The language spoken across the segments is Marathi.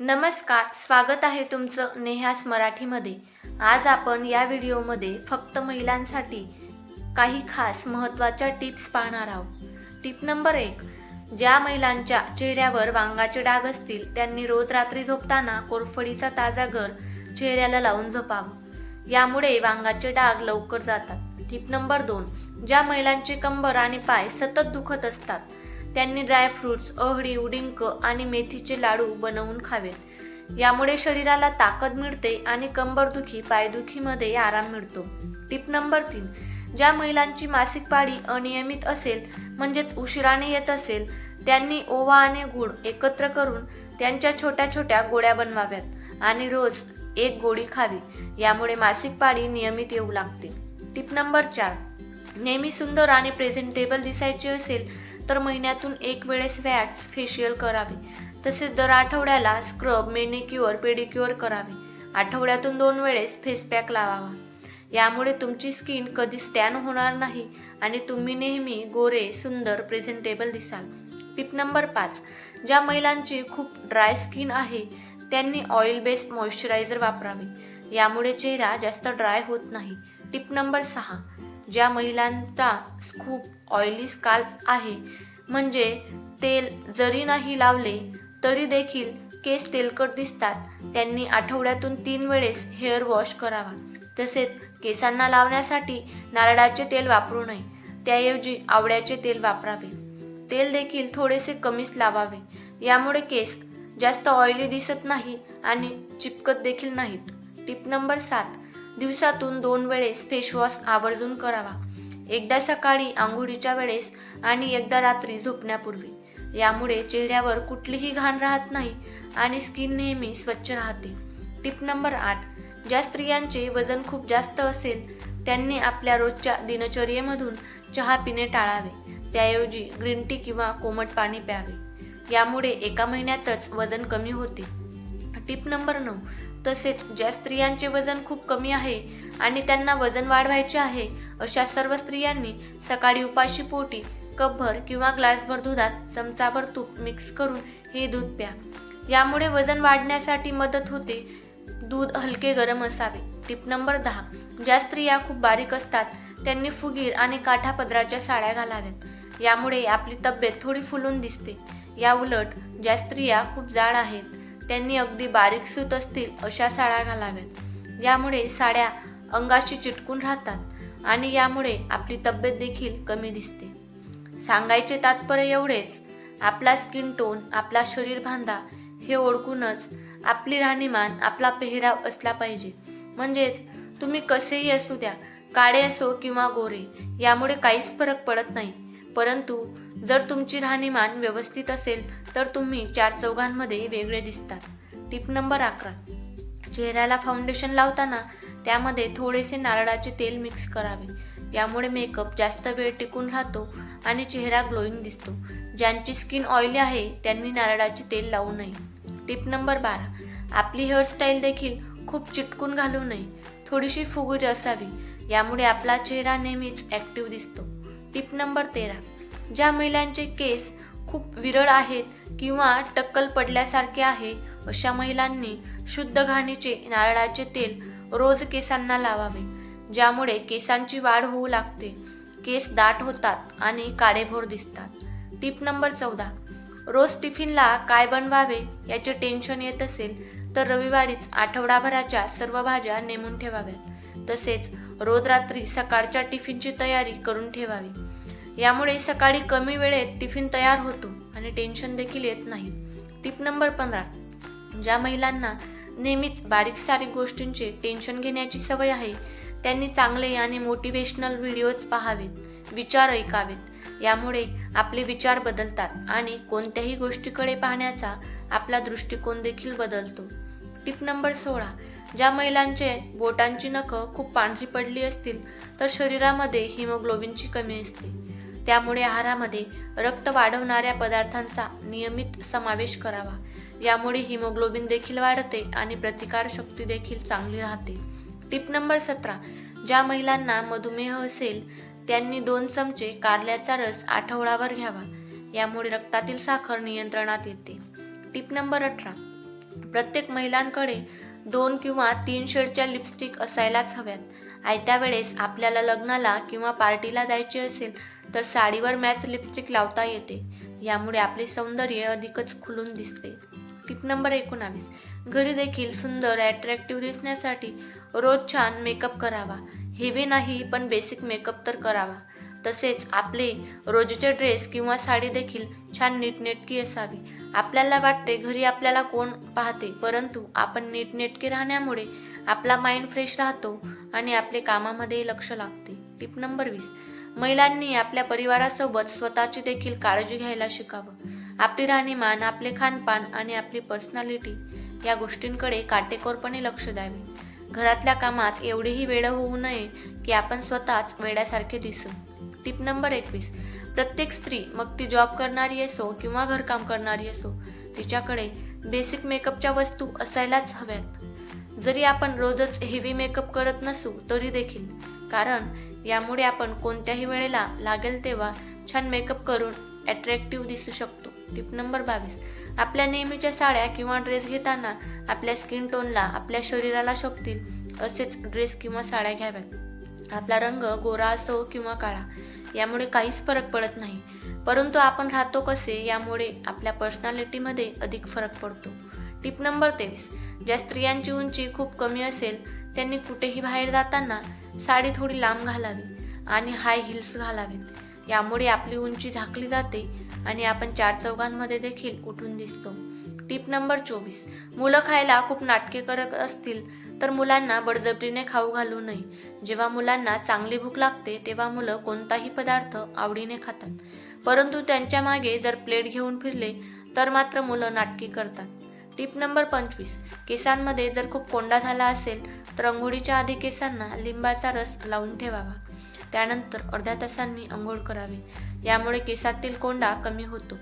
नमस्कार स्वागत आहे तुमचं नेहास मराठीमध्ये. आज आपण या व्हिडिओमध्ये फक्त महिलांसाठी काही खास महत्त्वाच्या टिप्स पाहणार आहोत. टिप नंबर एक ज्या महिलांच्या चेहऱ्यावर वांगाचे डाग असतील त्यांनी रोज रात्री झोपताना कोरफडीचा ताजा घर चेहऱ्याला लावून झोपावं. यामुळे वांगाचे डाग लवकर जातात. टिप नंबर दोन ज्या महिलांचे कंबर आणि पाय सतत दुखत असतात त्यांनी ड्रायफ्रुट्स अहडी उडिंक आणि मेथीचे लाडू बनवून खावेत. यामुळे शरीराला ताकद मिळते आणि कंबरदुखी पायदुखीमध्ये आराम मिळतो. टिप नंबर तीन. ज्या महिलांची मासिक पाळी अनियमित असेल म्हणजेच उशिराने येत असेल त्यांनी ओवा आणि गुळ एकत्र करून त्यांच्या छोट्या छोट्या गोळ्या बनवाव्यात आणि रोज एक गोळी खावी. यामुळे मासिक पाळी नियमित येऊ लागते. टिप नंबर चार. नेहमी सुंदर आणि प्रेझेंटेबल दिसायचे असेल तर महिन्यातून एक वेळेस वॅक्स फेशियल करावे. तसेच दर आठवड्याला स्क्रब मेनिक्युअर पेडिक्युअर करावे. आठवड्यातून दोन वेळेस फेस पॅक लावावा. यामुळे तुमची स्किन कधी स्टॅन होणार नाही आणि तुम्ही नेहमी गोरे सुंदर प्रेझेंटेबल दिसाल. टिप नंबर पाच. ज्या महिलांची खूप ड्राय स्किन आहे त्यांनी ऑइल बेस्ड मॉइश्चरायझर वापरावे. यामुळे चेहरा जास्त ड्राय होत नाही. टिप नंबर सहा. ज्या महिलांचा खूप ऑइली स्काल्प आहे. म्हणजे तेल जरी नाही लावले तरी देखील केस तेलकट दिसतात. त्यांनी आठवड्यातून तीन वेळेस हेअर वॉश करावा. तसेच केसांना लावण्यासाठी नारळाचे तेल वापरू नये. त्याऐवजी आवळ्याचे तेल वापरावे. तेल देखील थोडेसे कमीच लावावे. यामुळे केस जास्त ऑइली दिसत नाही आणि चिपकत देखील नाहीत. टिप नंबर सात. दिवसातून दोन वेळेस फेसवॉश आवर्जून करावा. एकदा सकाळी आंघोळीच्या वेळेस आणि एकदा रात्री झोपण्यापूर्वी. यामुळे चेहऱ्यावर कुठलीही घाण राहत नाही आणि स्किन नेहमी स्वच्छ राहते. टिप नंबर आठ. ज्या स्त्रियांचे वजन खूप जास्त असेल त्यांनी आपल्या रोजच्या दिनचर्येमधून चहा पिणे टाळावे. त्याऐवजी ग्रीन टी किंवा कोमट पाणी प्यावे. यामुळे एका महिन्यातच वजन कमी होते. टिप नंबर नऊ. तसेच ज्या स्त्रियांचे वजन खूप कमी आहे आणि त्यांना वजन वाढवायचे आहे अशा सर्व स्त्रियांनी सकाळी उपाशी पोटी कपभर किंवा ग्लासभर दुधात चमचाभर तूप मिक्स करून हे दूध प्या. यामुळे वजन वाढण्यासाठी मदत होते. दूध हलके गरम असावे. टिप नंबर दहा. ज्या स्त्रिया खूप बारीक असतात त्यांनी फुगीर आणि काठापदराच्या साड्या घालाव्यात. यामुळे आपली तब्येत थोडी फुलून दिसते. या उलट ज्या स्त्रिया खूप जाड आहेत त्यांनी अगदी बारीक सूत असतील अशा साड्या घालाव्यात. यामुळे साड्या अंगाशी चिटकून राहतात आणि यामुळे आपली तब्येत देखील कमी दिसते. सांगायचे तात्पर्य एवढेच आपला स्किन टोन आपला शरीर बांधा हे ओळखूनच आपली राहणीमान आपला पेहराव असला पाहिजे. म्हणजेच तुम्ही कसेही असू द्या काळे असो किंवा गोरे यामुळे काहीच फरक पडत नाही. परंतु जर तुमची राहणीमान व्यवस्थित असेल तर तुम्ही चार चौघांमध्ये वेगळे दिसतात. टिप नंबर अकरा. चेहऱ्याला फाउंडेशन लावताना त्यामध्ये थोडेसे नारळाचे तेल मिक्स करावे. यामुळे मेकअप जास्त वेळ टिकून राहतो आणि चेहरा ग्लोईंग दिसतो. ज्यांची स्किन ऑइली आहे त्यांनी नारळाचे तेल लावू नये. टिप नंबर बारा. आपली हेअरस्टाईल देखील खूप चिटकून घालू नये. थोडीशी फुगुरी असावी. यामुळे आपला चेहरा नेहमीच ॲक्टिव्ह दिसतो. टिप नंबर तेरा. ज्या महिलांचे केस खूप विरळ आहेत किंवा टक्कल पडल्यासारखे आहे अशा महिलांनी शुद्ध घाणीचे नारळाचे तेल रोज केसांना लावावे ज्यामुळे केसांची वाढ होऊ लागते. केस दाट होतात आणि काळेभोर दिसतात. टिप नंबर चौदा. रोज टिफिनला काय बनवावे याचे टेन्शन येत असेल तर रविवारीच आठवडाभराच्या सर्व भाज्या नेमून ठेवाव्यात. तसेच रोज रात्री सकाळच्या टिफिनची तयारी करून ठेवावी. यामुळे सकाळी कमी वेळेत टिफिन तयार होतो आणि टेन्शन देखील येत नाही. टिप नंबर पंधरा. ज्या महिलांना नेहमीच बारीक सारीक गोष्टींचे टेन्शन घेण्याची सवय आहे त्यांनी चांगले आणि मोटिवेशनल व्हिडिओज पाहावेत विचार ऐकावेत. यामुळे आपले विचार बदलतात आणि कोणत्याही गोष्टीकडे पाहण्याचा आपला दृष्टिकोन देखील बदलतो. टिप नंबर सोळा. ज्या महिलांचे बोटांची नखं खूप पांढरी पडली असतील तर शरीरामध्ये हिमोग्लोबिनची कमी असते. त्यामुळे आहारामध्ये रक्त वाढवणाऱ्या पदार्थांचा नियमित समावेश करावा. यामुळे हिमोग्लोबिन देखील वाढते आणि प्रतिकारशक्ती देखील चांगली राहते. टिप नंबर सतरा. ज्या महिलांना मधुमेह असेल त्यांनी दोन चमचे कारल्याचा रस आठवडाभर घ्यावा. यामुळे रक्तातील साखर नियंत्रणात येते. टिप नंबर अठरा. प्रत्येक महिलांकडे दोन किंवा तीन शेडच्या लिपस्टिक असायलाच हव्यात. आयत्या वेळेस आपल्याला लग्नाला किंवा पार्टीला जायचे असेल तर साडीवर मॅच लिपस्टिक लावता येते. यामुळे आपले सौंदर्य अधिकच खुलून दिसते. टिप नंबर एकोणावीस. घरी देखील सुंदर ॲट्रॅक्टिव्ह दिसण्यासाठी रोज छान मेकअप करावा. हेवी नाही पण बेसिक मेकअप तर करावा. तसेच आपले रोजचे ड्रेस किंवा साडी देखील छान नीटनेटकी असावी. आपल्याला वाटते घरी आपल्याला कोण पाहते परंतु आपण नीटनेटके राहण्यामुळे आपला माइंड फ्रेश राहतो आणि आपले कामामध्ये लक्ष लागते. टिप नंबर वीस. महिलांनी आपल्या परिवारासोबत स्वतःची देखील काळजी घ्यायला शिकावं. आपली राहणीमान आपले खानपान आणि आपली पर्सनॅलिटी या गोष्टींकडे काटेकोरपणे लक्ष द्यावे. घरातल्या कामात एवढीही वेळ होऊ नये की आपण स्वतःच वेड्यासारखे दिसू. टिप नंबर एकवीस. प्रत्येक स्त्री मग ती जॉब करणारी असो किंवा घरकाम करणारी असो तिच्याकडे बेसिक मेकअपच्या वस्तू असायलाच हव्यात. जरी आपण रोजच हेवी मेकअप करत नसू तरी देखील. कारण यामुळे आपण कोणत्याही वेळेला लागेल तेव्हा छान मेकअप करून अट्रॅक्टिव्ह दिसू शकतो. टिप नंबर बावीस. आपल्या नेहमीच्या साड्या किंवा ड्रेस घेताना आपल्या स्किन टोनला आपल्या शरीराला शोभतील असेच ड्रेस किंवा साड्या घ्याव्यात. आपला रंग गोरा असो किंवा काळा यामुळे काहीच फरक पडत नाही. परंतु आपण राहतो कसे यामुळे आपल्या पर्सनॅलिटीमध्ये अधिक फरक पडतो. टिप नंबर तेवीस. ज्या स्त्रियांची उंची खूप कमी असेल त्यांनी कुठेही बाहेर जाताना साडी थोडी लांब घालावी आणि हाय हिल्स घालावेत. यामुळे आपली उंची झाकली जाते आणि आपण चार चौघांमध्ये देखील उठून दिसतो. टिप नंबर चोवीस. मुलं खायला खूप नाटके करत असतील तर मुलांना बडजबरीने खाऊ घालू नये. जेव्हा मुलांना चांगली भूक लागते तेव्हा मुलं कोणताही पदार्थ आवडीने खातात. परंतु त्यांच्या मागे जर प्लेट घेऊन फिरले तर मात्र मुलं नाटकी करतात. टिप नंबर पंचवीस. केसांमध्ये जर खूप कोंडा झाला असेल तर अंघोळीच्या आधी केसांना लिंबाचा रस लावून ठेवावा. त्यानंतर अर्ध्या तासांनी अंघोळ करावी. यामुळे केसातील कोंडा कमी होतो.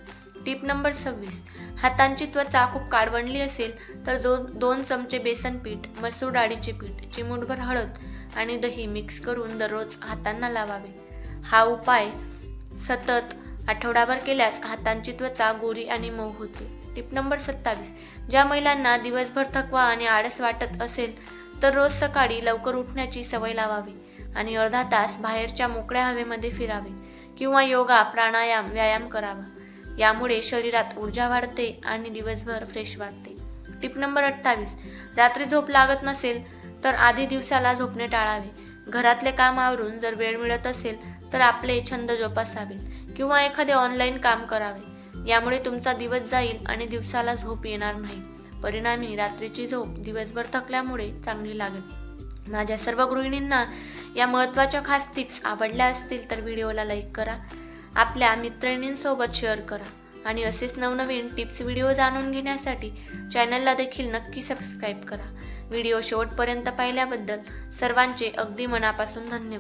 टिप नंबर सव्वीस. हातांची त्वचा खूप काळवंडली असेल तर जो दोन चमचे बेसन पीठ मसूर डाळीचे पीठ चिमूटभर हळद आणि दही मिक्स करून दररोज हातांना लावावे. हा उपाय सतत आठवडाभर केल्यास हातांची त्वचा गोरी आणि मऊ होते. टिप नंबर सत्तावीस. ज्या महिलांना दिवसभर थकवा आणि आळस वाटत असेल तर रोज सकाळी लवकर उठण्याची सवय लावावी आणि अर्धा तास बाहेरच्या मोकळ्या हवेमध्ये फिरावे किंवा योगा प्राणायाम व्यायाम करावा. यामुळे शरीरात ऊर्जा वाढते आणि दिवसभर फ्रेश वाटते. टिप नंबर अठ्ठावीस. रात्री झोप लागत नसेल तर आधी दिवसाला झोपणे टाळावे. घरातले काम आवरून जर वेळ मिळत असेल तर आपले छंद जोपासावेत किंवा एखादे ऑनलाईन काम करावे. यामुळे तुमचा दिवस जाईल आणि दिवसाला झोप येणार नाही. परिणामी रात्रीची झोप दिवसभर थकल्यामुळे चांगली लागेल. माझ्या सर्व गृहिणींना या महत्त्वाच्या खास टिप्स आवडल्या असतील तर व्हिडिओला लाईक करा. आपल्या मित्रैणींसोबत शेअर करा. आणि असेच नवनवीन टिप्स व्हिडिओ जाणून घेण्यासाठी चॅनलला देखील नक्की सबस्क्राईब करा. व्हिडिओ शेवटपर्यंत पाहिल्याबद्दल सर्वांचे अगदी मनापासून धन्यवाद.